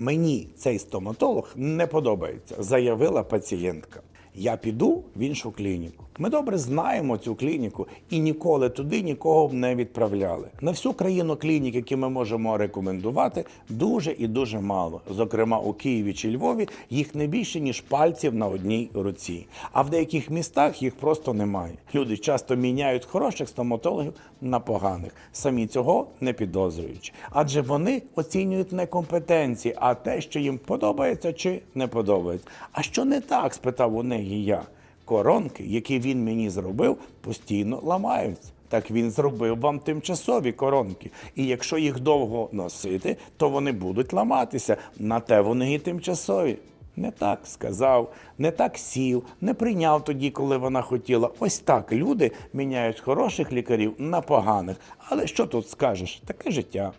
Мені цей стоматолог не подобається, заявила пацієнтка. Я піду в іншу клініку. Ми добре знаємо цю клініку і ніколи туди нікого б не відправляли. На всю країну клінік, які ми можемо рекомендувати, дуже і дуже мало. Зокрема, у Києві чи Львові їх не більше ніж пальців на одній руці. А в деяких містах їх просто немає. Люди часто міняють хороших стоматологів на поганих, самі цього не підозрюючи. Адже вони оцінюють не компетенції, а те, що їм подобається чи не подобається. А що не так? спитав у неї я. Коронки, які він мені зробив, постійно ламаються. Так він зробив вам тимчасові коронки. І якщо їх довго носити, то вони будуть ламатися. На те вони і тимчасові. Не так сказав, не так сів, не прийняв тоді, коли вона хотіла. Ось так люди міняють хороших лікарів на поганих. Але що тут скажеш? Таке життя.